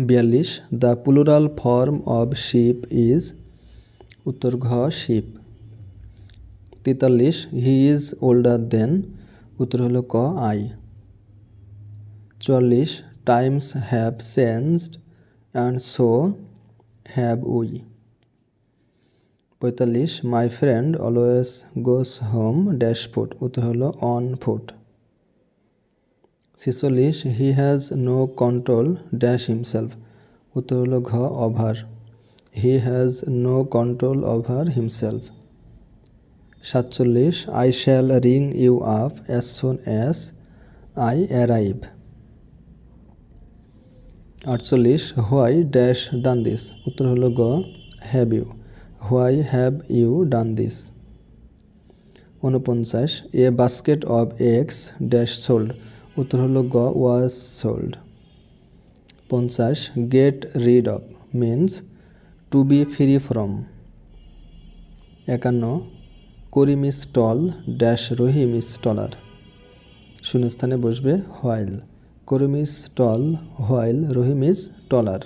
বিয়াল্লিশ the plural form of ship is উত্তর ঘ শিপ তেতাল্লিশ হি ইজ ওল্ডার দেন উত্তর হলো ক আই চুয়াল্লিশ times have changed and so have we পঁয়তাল্লিশ my friend always goes home dash foot উত্তর হলো অন ফুট ছেচল্লিশ he has no control dash himself উত্তর হলো ঘ over he has no control over himself সাতচল্লিশ I shall ring you up as soon as I arrive আটচল্লিশ why dash done this উত্তর হলো গ have you why have you done this উনপঞ্চাশ a basket of eggs dash sold উত্তর হলো গ was sold পঞ্চাশ get rid of means to be free from একান্ন, Karim stall tall dash Rahim taller taller শূন্যস্থানে বসবে while Karim stall tall while Rahim is taller